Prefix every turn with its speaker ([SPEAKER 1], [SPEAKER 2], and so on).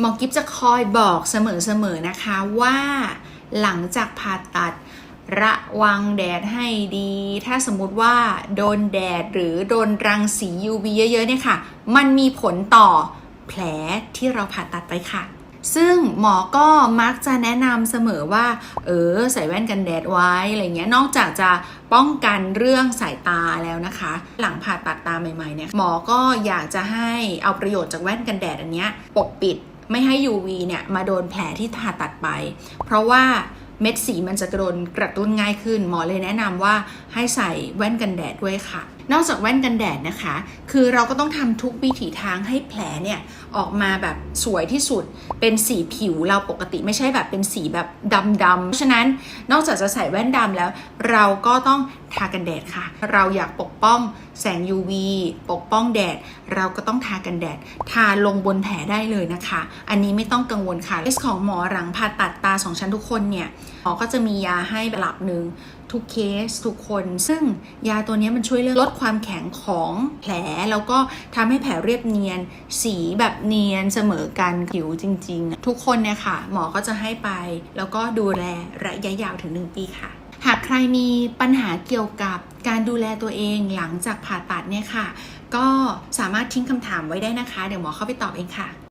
[SPEAKER 1] หมอกิฟจะคอยบอกเสมอๆนะคะว่าหลังจากผ่าตัดระวังแดดให้ดี ถ้าสมมุติว่าโดนแดดหรือโดนรังสี UV เยอะๆเนี่ยค่ะ มันมีผลต่อแผลที่เราผ่าตัดไปค่ะ ซึ่งหมอก็มักจะแนะนำเสมอว่า เออ ใส่แว่นกันแดดไว้อะไรเงี้ย นอกจากจะป้องกันเรื่องสายตาแล้วนะคะ หลังผ่าตัดตาใหม่ๆเนี่ย หมอก็อยากจะให้เอาประโยชน์จากแว่นกันแดดอันเนี้ยปกปิด ไม่ให้ UV เนี่ยมาโดนแผลที่ผ่าตัดไป เพราะว่าเม็ดสีมันจะโดนกระตุ้นง่ายขึ้น หมอเลยแนะนำว่า ให้ใส่แว่นกันแดดด้วยค่ะ นอกจากแว่นกันแดดนะคะ คือเราก็ต้องทำทุกวิถีทางให้แผลเนี่ยออกมาแบบสวยที่สุด เป็นสีผิวเราปกติไม่ใช่แบบเป็นสีแบบดำๆเพราะฉะนั้นนอกจากจะใส่แว่นดำแล้ว เราก็ต้องทากันแดดค่ะ เราอยากปกป้องแสง UV ปกป้องแดด เราก็ต้องทากันแดด ทาลงบนแผลได้เลยนะคะ อันนี้ไม่ต้องกังวลค่ะเคสของหมอหลังผ่าตัดตาสองชั้นทุกคนเนี่ยหมอก็จะมียาให้แบบหลับหนึ่ง ทุกเคสทุกคน ซึ่งยาตัวนี้มันช่วยเรื่องลดความแข็งของแผล แล้วก็ทำให้แผลเรียบเนียน สีแบบเนียนเสมอกันผิวจริง ๆ ทุกคนเนี่ยค่ะ หมอก็จะให้ไป แล้วก็ดูแลระยะยาวถึง 1 ปีค่ะหากใครมีปัญหาเกี่ยวกับการดูแลตัวเองหลังจากผ่าตัดเนี่ยค่ะ ก็สามารถทิ้งคำถามไว้ได้นะคะ เดี๋ยวหมอเข้าไปตอบเองค่ะ